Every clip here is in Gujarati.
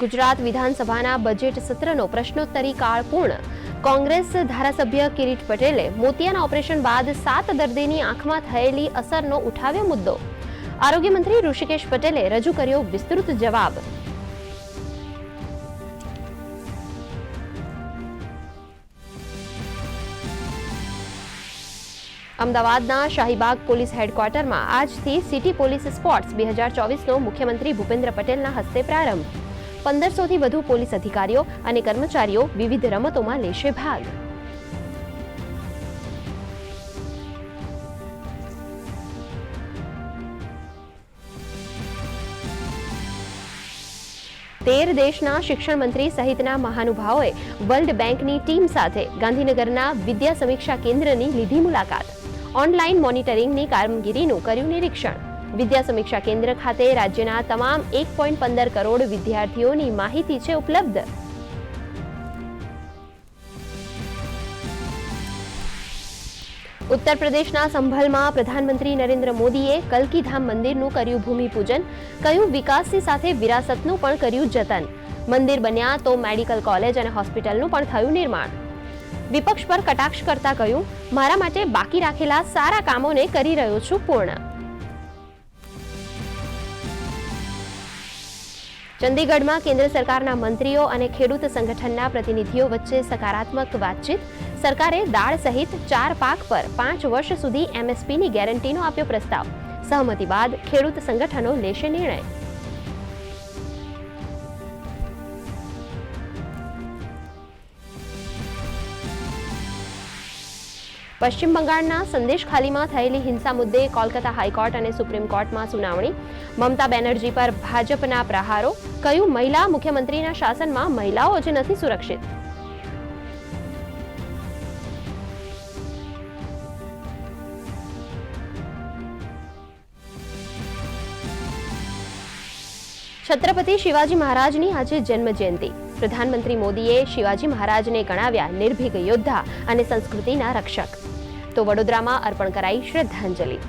ગુજરાત વિધાનસભાના બજેટ સત્રનો પ્રશ્નોત્તરી કાળ પૂર્ણ. કોંગ્રેસ ધારાસભ્ય કિરીટ પટેલે મોતિયાના ઓપરેશન બાદ સાત દર્દીની આંખમાં થયેલી અસરનો ઉઠાવ્યો મુદ્દો. આરોગ્ય મંત્રી ઋષિકેશ પટેલે રજૂ કર્યો વિસ્તૃત જવાબ. અમદાવાદના શાહીબાગ પોલીસ હેડક્વાર્ટરમાં આજથી સિટી પોલીસ સ્પોર્ટ્સ બે હજાર ચોવીસનો મુખ્યમંત્રી ભૂપેન્દ્ર પટેલના હસ્તે પ્રારંભ. પંદરસોથી વધુ પોલીસ અધિકારીઓ અને કર્મચારીઓ વિવિધ રમતોમાં લેશે ભાગ. તેર દેશના શિક્ષણ મંત્રી સહિતના મહાનુભાવોએ વર્લ્ડ બેંકની ટીમ સાથે ગાંધીનગરના વિદ્યા સમીક્ષા કેન્દ્રની લીધી મુલાકાત. ઓનલાઈન મોનિટરિંગની કામગીરીનું કર્યું નિરીક્ષણ. વિદ્યા સમીક્ષા કેન્દ્ર ખાતે રાજ્યના તમામ એક પોઈન્ટ પંદર કરોડ વિદ્યાર્થીઓની માહિતી છે ઉપલબ્ધ. ઉત્તર પ્રદેશના સંભલમાં પ્રધાનમંત્રી નરેન્દ્ર મોદીએ કલકીધામ મંદિરનું કર્યું ભૂમિપૂજન, કયું વિકાસની સાથે વિરાસતનું પણ કર્યું જતન. મંદિર બન્યા તો મેડિકલ કોલેજ અને હોસ્પિટલનું પણ થયું નિર્માણ. વિપક્ષ પર કટાક્ષ કરતા કહ્યું, મારા માટે બાકી રાખેલા સારા કામોને કરી રહ્યો છું પૂર્ણ. ચંદીગઢમાં કેન્દ્ર સરકારના મંત્રીઓ અને ખેડૂત સંગઠનના પ્રતિનિધિઓ વચ્ચે સકારાત્મક વાતચીત. સરકારે દાળ સહિત ચાર પાક પર પાંચ વર્ષ સુધી એમએસપીની ગેરંટીનો આપ્યો પ્રસ્તાવ. સહમતિ બાદ ખેડૂત સંગઠનો લેશે નિર્ણય. પશ્ચિમ બંગાળના સંદેશ ખાલીમાં થયેલી હિંસા મુદ્દે કોલકાતા હાઈકોર્ટ અને સુપ્રીમ કોર્ટમાં સુનાવણી. મમતા બેનર્જી પર ભાજપના પ્રહારો. કયું મહિલા મુખ્યમંત્રીના શાસનમાં મહિલાઓ જ નથી સુરક્ષિત. છત્રપતિ શિવાજી મહારાજની આજે જન્મ જયંતિ પ્રધાનમંત્રી મોદીએ શિવાજી મહારાજને ગણાવ્યા નિર્ભીક યોદ્ધા અને સંસ્કૃતિના રક્ષક. તો વડોદરામાં અર્પણ કરાઈ શ્રદ્ધાંજલિ.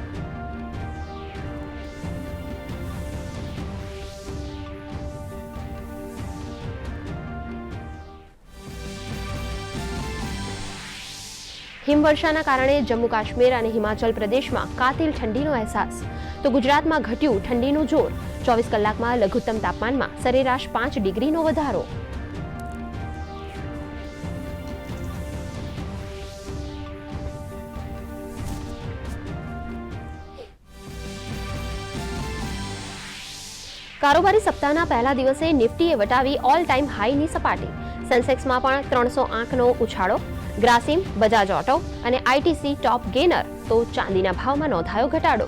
હિમવર્ષાના કારણે જમ્મુ કાશ્મીર અને હિમાચલ પ્રદેશમાં કાતિલ ઠંડીનો અહેસાસ. તો ગુજરાતમાં ઘટ્યું ઠંડીનું જોર. ચોવીસ કલાકમાં લઘુત્તમ તાપમાનમાં સરેરાશ પાંચ ડિગ્રીનો વધારો. કારોબારી સપ્તાહના પહેલા દિવસે નિફ્ટીએ વટાવી ઓલ ટાઈમ હાઈની સપાટી. સેન્સેક્સમાં પણ ત્રણસો આંકનો ઉછાળો ગ્રાસિમ બજાજ ઓટો અને આઈટીસી ટોપ ગેનર તો ચાંદીના ભાવમાં નોંધાયો ઘટાડો.